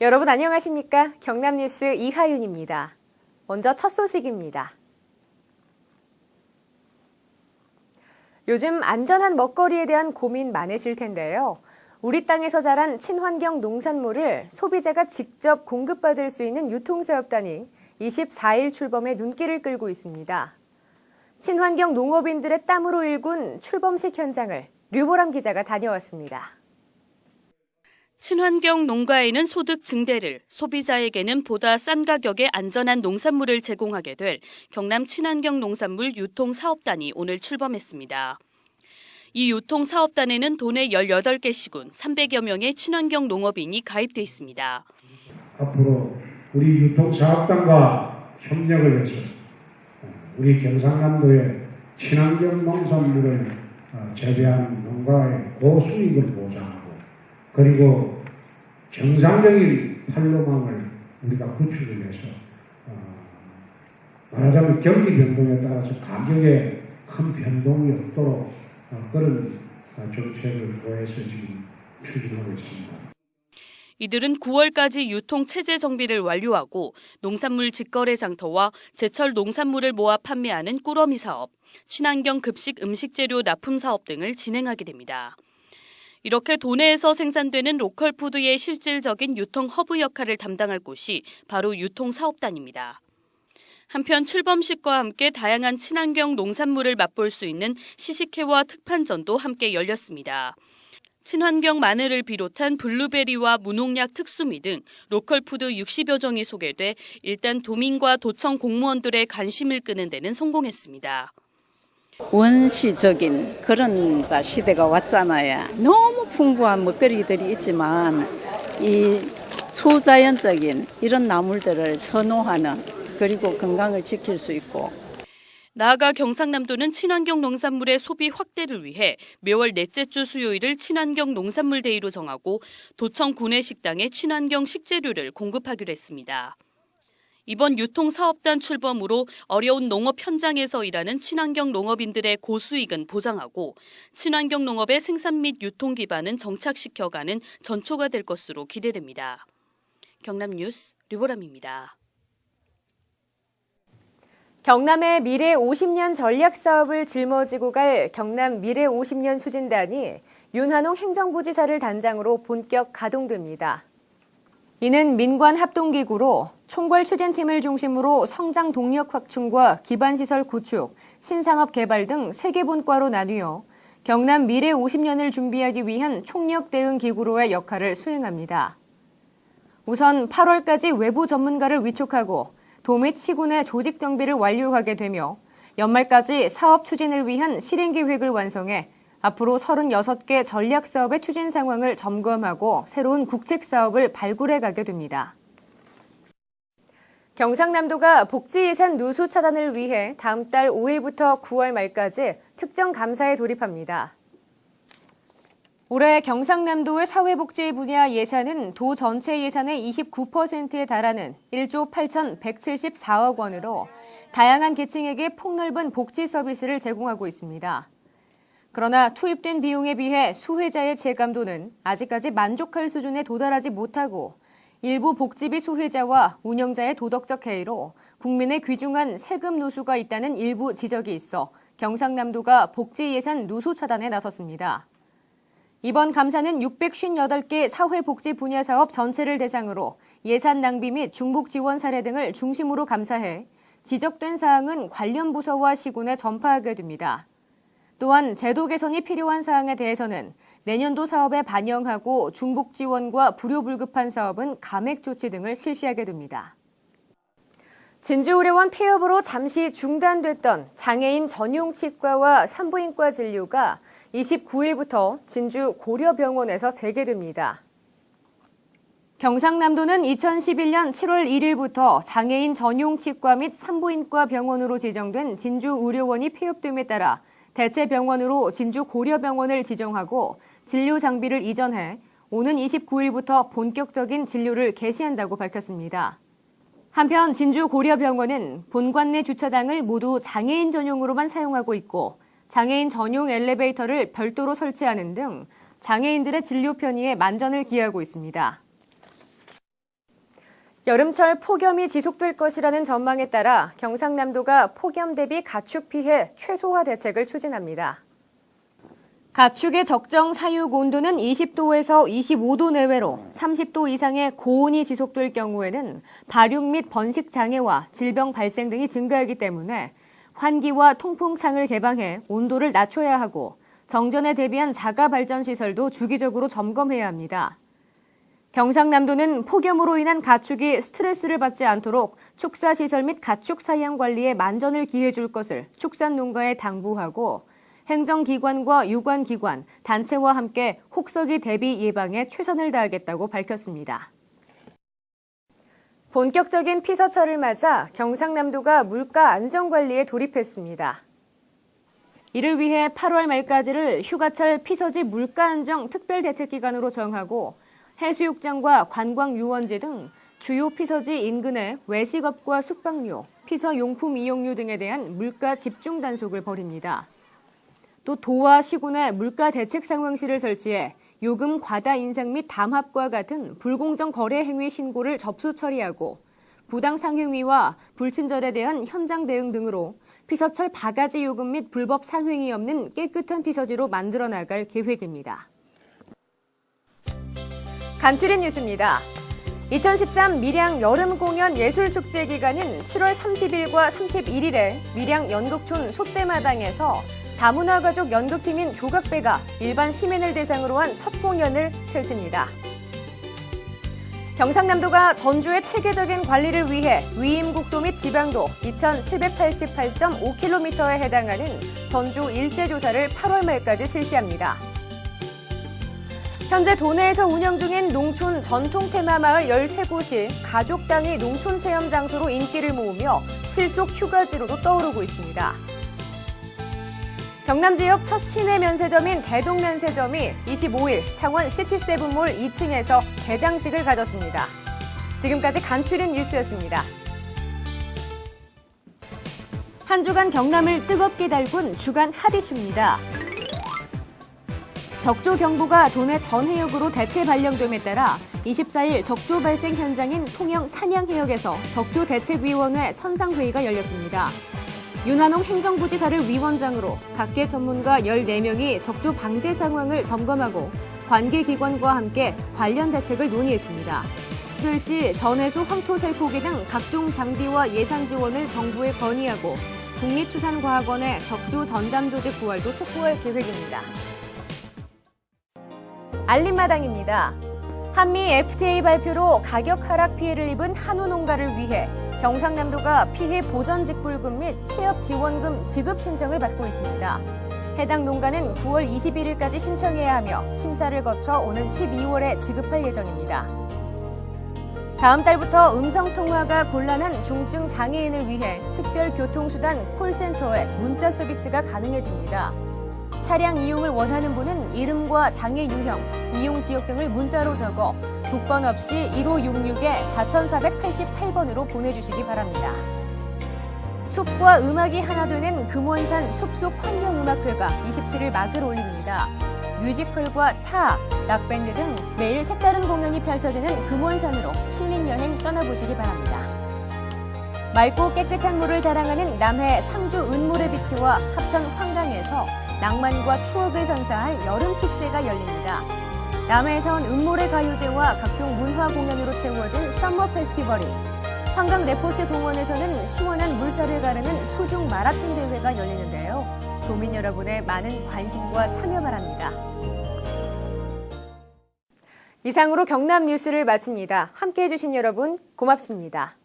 여러분 안녕하십니까? 경남뉴스 이하윤입니다. 먼저 첫 소식입니다. 요즘 안전한 먹거리에 대한 고민 많으실 텐데요. 우리 땅에서 자란 친환경 농산물을 소비자가 직접 공급받을 수 있는 유통사업단이 24일 출범에 눈길을 끌고 있습니다. 친환경 농업인들의 땀으로 일군 출범식 현장을 류보람 기자가 다녀왔습니다. 친환경 농가에는 소득 증대를, 소비자에게는 보다 싼 가격에 안전한 농산물을 제공하게 될 경남 친환경 농산물 유통 사업단이 오늘 출범했습니다. 이 유통 사업단에는 도내 18개 시군 300여 명의 친환경 농업인이 가입돼 있습니다. 앞으로 우리 유통 사업단과 협력을 해서 우리 경상남도의 친환경 농산물을 어, 재배한 농가의 고수익을 보장하고 그리고 정상적인 판로망을 우리가 구축을 해서 어, 말하자면 경기 변동에 따라서 가격에 큰 변동이 없도록 어, 그런 어, 정책을 도해서 지금 추진하고 있습니다. 이들은 9월까지 유통 체제 정비를 완료하고 농산물 직거래 장터와 제철 농산물을 모아 판매하는 꾸러미 사업, 친환경 급식 음식 재료 납품 사업 등을 진행하게 됩니다. 이렇게 도내에서 생산되는 로컬 푸드의 실질적인 유통 허브 역할을 담당할 곳이 바로 유통사업단입니다. 한편 출범식과 함께 다양한 친환경 농산물을 맛볼 수 있는 시식회와 특판전도 함께 열렸습니다. 친환경 마늘을 비롯한 블루베리와 무농약 특수미 등 로컬 푸드 60여 종이 소개돼 일단 도민과 도청 공무원들의 관심을 끄는 데는 성공했습니다. 원시적인 그런 자 시대가 왔잖아요. 너무 풍부한 먹거리들이 있지만 이 초자연적인 이런 나물들을 선호하는 그리고 건강을 지킬 수 있고 나아가 경상남도는 친환경 농산물의 소비 확대를 위해 매월 넷째 주 수요일을 친환경 농산물 데이로 정하고 도청 구내 식당에 친환경 식재료를 공급하기로 했습니다. 이번 유통사업단 출범으로 어려운 농업 현장에서 일하는 친환경 농업인들의 고수익은 보장하고 친환경 농업의 생산 및 유통 기반은 정착시켜가는 전초가 될 것으로 기대됩니다. 경남 뉴스 류보람입니다. 경남의 미래 50년 전략 사업을 짊어지고 갈 경남 미래 50년 추진단이 윤한홍 행정부지사를 단장으로 본격 가동됩니다. 이는 민관 합동기구로 총괄 추진팀을 중심으로 성장 동력 확충과 기반시설 구축, 신산업 개발 등세개 본과로 나뉘어 경남 미래 50년을 준비하기 위한 총력 대응 기구로의 역할을 수행합니다. 우선 8월까지 외부 전문가를 위촉하고 도 및 시군의 조직 정비를 완료하게 되며 연말까지 사업 추진을 위한 실행 계획을 완성해 앞으로 36개 전략 사업의 추진 상황을 점검하고 새로운 국책 사업을 발굴해 가게 됩니다. 경상남도가 복지 예산 누수 차단을 위해 다음 달 5일부터 9월 말까지 특정 감사에 돌입합니다. 올해 경상남도의 사회복지 분야 예산은 도 전체 예산의 29%에 달하는 1조 8,174억 원으로 다양한 계층에게 폭넓은 복지 서비스를 제공하고 있습니다. 그러나 투입된 비용에 비해 수혜자의 체감도는 아직까지 만족할 수준에 도달하지 못하고 일부 복지비 수혜자와 운영자의 도덕적 해이로 국민의 귀중한 세금 누수가 있다는 일부 지적이 있어 경상남도가 복지 예산 누수 차단에 나섰습니다. 이번 감사는 658개 사회복지 분야 사업 전체를 대상으로 예산 낭비 및 중복 지원 사례 등을 중심으로 감사해 지적된 사항은 관련 부서와 시군에 전파하게 됩니다. 또한 제도 개선이 필요한 사항에 대해서는 내년도 사업에 반영하고 중복 지원과 불효 불급한 사업은 감액 조치 등을 실시하게 됩니다. 진주의료원 폐업으로 잠시 중단됐던 장애인 전용 치과와 산부인과 진료가 29일부터 진주 고려병원에서 재개됩니다. 경상남도는 2011년 7월 1일부터 장애인 전용 치과 및 산부인과 병원으로 지정된 진주의료원이 폐업됨에 따라 대체 병원으로 진주 고려병원을 지정하고 진료 장비를 이전해 오는 29일부터 본격적인 진료를 개시한다고 밝혔습니다. 한편 진주 고려병원은 본관 내 주차장을 모두 장애인 전용으로만 사용하고 있고 장애인 전용 엘리베이터를 별도로 설치하는 등 장애인들의 진료 편의에 만전을 기하고 있습니다. 여름철 폭염이 지속될 것이라는 전망에 따라 경상남도가 폭염 대비 가축 피해 최소화 대책을 추진합니다. 가축의 적정 사육 온도는 20도에서 25도 내외로 30도 이상의 고온이 지속될 경우에는 발육 및 번식 장애와 질병 발생 등이 증가하기 때문에 환기와 통풍창을 개방해 온도를 낮춰야 하고 정전에 대비한 자가 발전 시설도 주기적으로 점검해야 합니다. 경상남도는 폭염으로 인한 가축이 스트레스를 받지 않도록 축사시설 및 가축 사양 관리에 만전을 기해 줄 것을 축산농가에 당부하고 행정기관과 유관기관, 단체와 함께 혹서기 대비 예방에 최선을 다하겠다고 밝혔습니다. 본격적인 피서철을 맞아 경상남도가 물가 안전관리에 돌입했습니다. 이를 위해 8월 말까지를 휴가철 피서지 물가 안정 특별대책기간으로 정하고 해수욕장과 관광유원지 등 주요 피서지 인근의 외식업과 숙박료, 피서용품 이용료 등에 대한 물가 집중 단속을 벌입니다. 또 도와 시군의 물가 대책 상황실을 설치해 요금 과다 인상 및 담합과 같은 불공정 거래 행위 신고를 접수 처리하고 부당 상행위와 불친절에 대한 현장 대응 등으로 피서철 바가지 요금 및 불법 상행이 없는 깨끗한 피서지로 만들어 나갈 계획입니다. 간추린 뉴스입니다. 2013 밀양 여름 공연 예술 축제 기간은 7월 30일과 31일에 밀양 연극촌 소떼마당에서 다문화 가족 연극팀인 조각배가 일반 시민을 대상으로 한 첫 공연을 펼칩니다. 경상남도가 전주의 체계적인 관리를 위해 위임국도 및 지방도 2,788.5km에 해당하는 전주 일제조사를 8월 말까지 실시합니다. 현재 도내에서 운영 중인 농촌 전통 테마 마을 13곳이 가족 단위 농촌 체험 장소로 인기를 모으며 실속 휴가지로도 떠오르고 있습니다. 경남 지역 첫 시내 면세점인 대동 면세점이 25일 창원 시티세븐몰 2층에서 개장식을 가졌습니다. 지금까지 간추린 뉴스였습니다. 한 주간 경남을 뜨겁게 달군 주간 핫이슈입니다. 적조 경보가 도내 전 해역으로 대체 발령됨에 따라 24일 적조 발생 현장인 통영 산양 해역에서 적조 대책위원회 선상회의가 열렸습니다. 윤한홍 행정부지사를 위원장으로 각계 전문가 14명이 적조 방제 상황을 점검하고 관계기관과 함께 관련 대책을 논의했습니다. 특별시 전해수 황토살포기 등 각종 장비와 예산 지원을 정부에 건의하고 국립수산과학원의 적조 전담 조직 부활도 촉구할 계획입니다. 알림마당입니다. 한미 FTA 발표로 가격 하락 피해를 입은 한우 농가를 위해 경상남도가 피해 보전 직불금 및 폐업 지원금 지급 신청을 받고 있습니다. 해당 농가는 9월 21일까지 신청해야 하며 심사를 거쳐 오는 12월에 지급할 예정입니다. 다음 달부터 음성 통화가 곤란한 중증 장애인을 위해 특별 교통수단 콜센터에 문자 서비스가 가능해집니다. 차량 이용을 원하는 분은 이름과 장애 유형, 이용 지역 등을 문자로 적어 국번 없이 1566에 4488번으로 보내주시기 바랍니다. 숲과 음악이 하나 되는 금원산 숲속 환경음악회가 27일 막을 올립니다. 뮤지컬과 타, 락밴드 등 매일 색다른 공연이 펼쳐지는 금원산으로 힐링 여행 떠나보시기 바랍니다. 맑고 깨끗한 물을 자랑하는 남해 상주 은모래 비치와 합천 황강에서 낭만과 추억을 선사할 여름 축제가 열립니다. 남해에선 은모래 가요제와 각종 문화 공연으로 채워진 썸머 페스티벌이 한강 레포츠 공원에서는 시원한 물살을 가르는 소중 마라톤 대회가 열리는데요. 도민 여러분의 많은 관심과 참여 바랍니다. 이상으로 경남 뉴스를 마칩니다. 함께 해주신 여러분 고맙습니다.